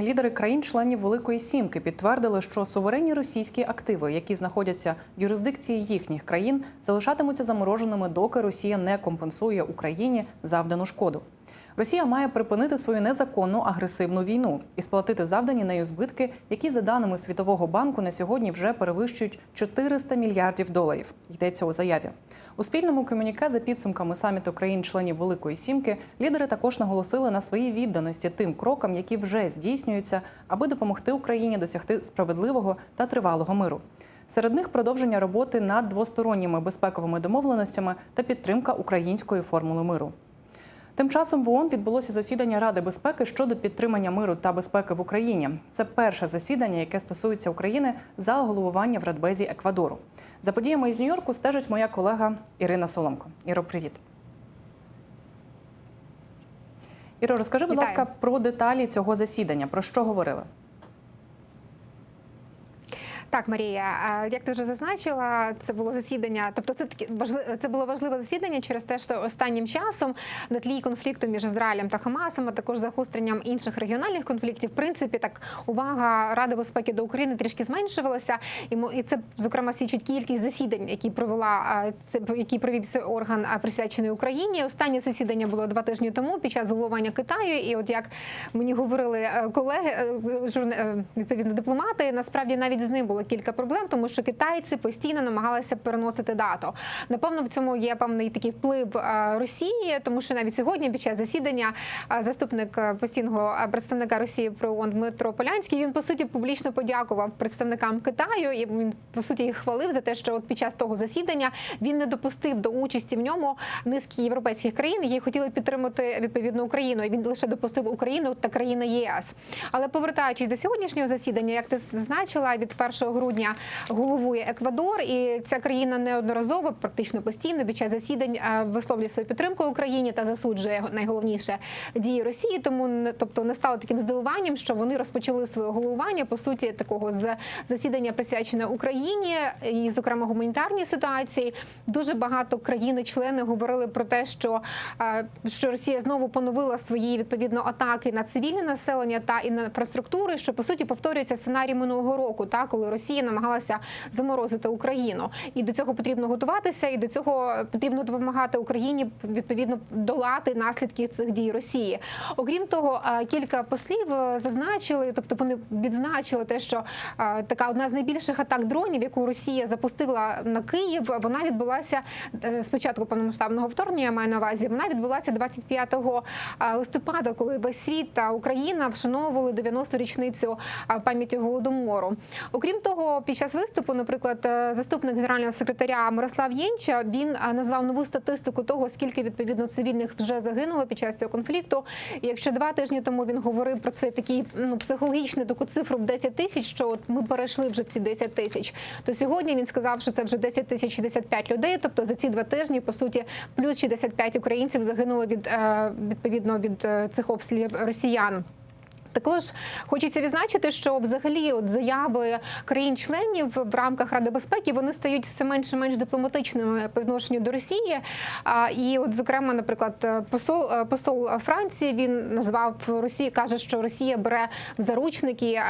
Лідери країн-членів Великої Сімки підтвердили, що суверенні російські активи, які знаходяться в юрисдикції їхніх країн, залишатимуться замороженими, доки Росія не компенсує Україні завдану шкоду. Росія має припинити свою незаконну агресивну війну і сплатити завдані нею збитки, які за даними Світового банку на сьогодні вже перевищують 400 мільярдів доларів. Йдеться у заяві. У спільному комюніке за підсумками саміту країн-членів Великої Сімки лідери також наголосили на своїй відданості тим крокам, які вже здійснюються, аби допомогти Україні досягти справедливого та тривалого миру. Серед них продовження роботи над двосторонніми безпековими домовленостями та підтримка української формули миру. Тим часом в ООН відбулося засідання Ради безпеки щодо підтримання миру та безпеки в Україні. Це перше засідання, яке стосується України за головування в Радбезі Еквадору. За подіями із Нью-Йорку стежить моя колега Ірина Соломко. Іро, привіт. Іро, розкажи, будь Вітаю. ласка, про деталі цього засідання. Про що говорили? Так, Марія, як ти вже зазначила, це було засідання. Тобто, це важливе це було важливе засідання через те, що останнім часом на тлі конфлікту між Ізраїлем та Хамасом, а також загостренням інших регіональних конфліктів, в принципі, так увага Ради безпеки до України трішки зменшувалася, і це зокрема свідчить кількість засідань, які провела це які провів цей орган присвячений Україні. Останнє засідання було два тижні тому під час головування Китаю. І от як мені говорили е, колеги, е, е, відповідно дипломати, насправді навіть з ним було кілька проблем, тому що китайці постійно намагалися переносити дату. Напевно, в цьому є певний такий вплив е, Росії, тому що навіть сьогодні, під час засідання, е, заступник е, постійного представника Росії при ООН Дмитро Полянський він по суті публічно подякував представникам Китаю і він по суті їх хвалив за те, що от під час того засідання він не допустив до участі в ньому низки європейських країн, які хотіли підтримати відповідно Україну. І він лише допустив Україну та країни ЄС. Але повертаючись до сьогоднішнього засідання, як ти зазначила, від 1 грудня головує Еквадор, і ця країна неодноразово, практично постійно під час засідань е, висловлює свою підтримку Україні та засуджує найголовніше дії Росії. Тому тобто не стало таким здивуванням, що вони розпочали своє головування по суті такого з засідання присвячене Україні і, зокрема, гуманітарній ситуації. Дуже багато країн-члени говорили про те, що, е, що Росія знову поновила свої відповідно атаки на цивільне населення та і на інфраструктури, що по суті повторюється сценарій минулого року, та коли Росія намагалася заморозити Україну, і до цього потрібно готуватися, і до цього потрібно допомагати Україні відповідно долати наслідки цих дій Росії. Окрім того, е, кілька послів е, зазначили, тобто вони відзначили те, що е, така одна з найбільших атак дронів, яку Росія запустила на Київ, вона відбулася спочатку повномасштабного вторгнення. Я маю на увазі. Вона відбулася 25 е, листопада, коли весь світ та Україна вшановували 90-ту річницю е, пам'яті голодомору. Окрім того, під час виступу, наприклад, е, заступник генерального секретаря Мирослав Єнча він е, назвав нову статистику того, скільки відповідно цивільних вже загинуло під час цього конфлікту. І якщо два тижні тому він говорив про це такий ну психологічний таку цифру в 10 тисяч, що от ми перейшли вже ці 10 тисяч, то сьогодні він сказав, що це вже 10 тисяч 65 людей. Тобто за ці два тижні, по суті, плюс 65 українців загинуло від е, відповідно від цих обстрілів росіян. Також хочеться відзначити, що взагалі от заяви країн-членів в рамках Ради безпеки вони стають все менше і менш дипломатичними по відношенню до Росії. І, от, зокрема, наприклад, посол е, посол Франції він назвав Росію, каже, що Росія бере в заручники.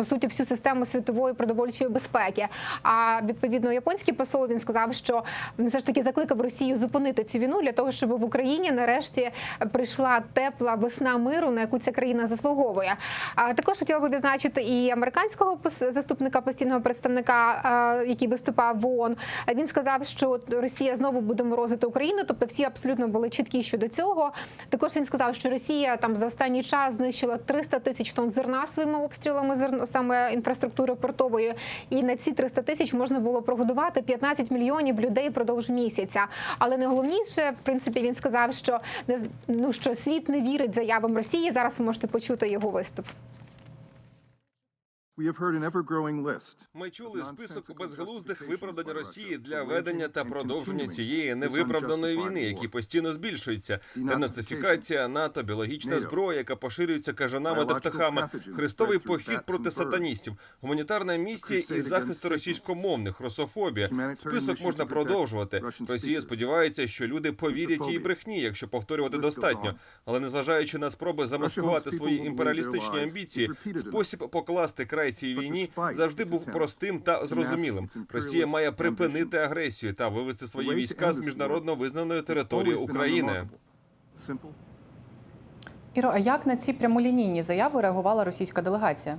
По суті, всю систему світової продовольчої безпеки. А відповідно, японський посол він сказав, що все ж таки закликав Росію зупинити цю війну для того, щоб в Україні нарешті прийшла тепла весна миру, на яку ця країна заслуговує. А також хотіла би відзначити і американського заступника постійного представника, який виступав в ООН. Він сказав, що Росія знову буде морозити Україну. Тобто, всі абсолютно були чіткі щодо цього. Також він сказав, що Росія там за останній час знищила 300 тисяч тонн зерна своїми обстрілами саме інфраструктури портової. І на ці 300 тисяч можна було прогодувати 15 мільйонів людей впродовж місяця. Але найголовніше, в принципі, він сказав, що не ну що світ не вірить заявам Росії. Зараз ви можете почути його виступ. Ми чули список безглуздих виправдань Росії для ведення та продовження цієї невиправданої війни, які постійно збільшуються. Денацифікація НАТО, біологічна зброя, яка поширюється кажанами та птахами, хрестовий похід проти сатаністів, гуманітарна місія і захист російськомовних, русофобія. Список можна продовжувати. Росія сподівається, що люди повірять її брехні, якщо повторювати достатньо. Але незважаючи на спроби замаскувати свої імперіалістичні амбіції, спосіб покласти край цій війні завжди був простим та зрозумілим. Росія має припинити агресію та вивести свої війська з міжнародно визнаної території України. Іро, а як на ці прямолінійні заяви реагувала російська делегація?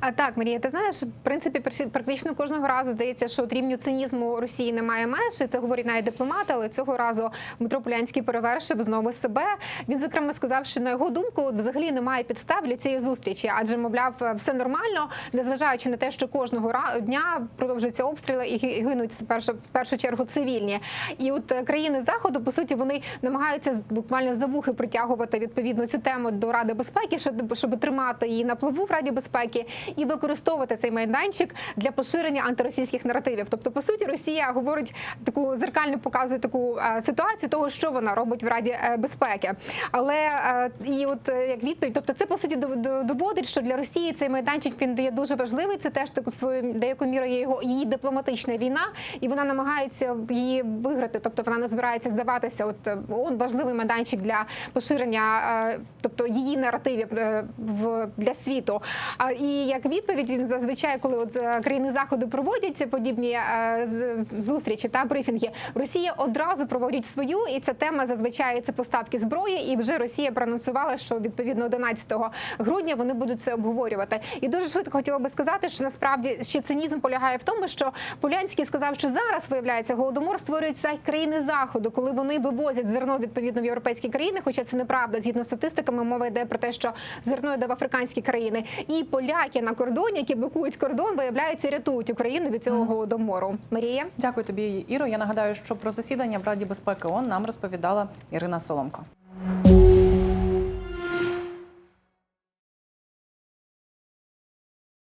А так, Марія, ти знаєш, в принципі, практично кожного разу здається, що от рівню цинізму Росії немає і Це говорить навіть дипломати, але цього разу Дмитро Полянський перевершив знову себе. Він зокрема сказав, що на його думку взагалі немає підстав для цієї зустрічі, адже мовляв, все нормально, незважаючи на те, що кожного дня продовжуються обстріли і ги- гинуть в першу, чергу цивільні. І от е, країни заходу, по суті, вони намагаються буквально за вухи притягувати відповідно цю тему до Ради безпеки, щоб тримати її на плаву в Раді безпеки і використовувати цей майданчик для поширення антиросійських наративів. Тобто, по суті, Росія говорить таку зеркально показує таку е, ситуацію того, що вона робить в Раді е, безпеки. Але е, і от як відповідь, тобто, це по суті дов- дов- доводить, що для Росії цей майданчик він є дуже важливий. Це теж таку свою деяку міру є його її дипломатична війна, і вона намагається її виграти. Тобто вона не збирається здаватися. От он важливий майданчик для поширення, тобто її наративів в для світу. І як відповідь він зазвичай, коли от е, країни заходу проводять подібні е, зустрічі та брифінги, Росія одразу проводить свою, і ця тема зазвичай це поставки зброї. І вже Росія проанонсувала, що відповідно 11 грудня вони будуть це обговорювати. І дуже швидко хотіла би сказати, що насправді ще цинізм полягає в тому, що Полянський сказав, що зараз виявляється голодомор створюється країни заходу, коли вони вивозять зерно відповідно в європейські країни. Хоча це неправда, згідно з статистиками, мова йде про те, що зерно йде в африканські країни, і поляки на кордоні, які блокують кордон, виявляється, рятують Україну від цього голодомору. Марія. Дякую тобі, Іро. Я нагадаю, що про засідання в Раді безпеки ООН нам розповідала Ірина Соломко.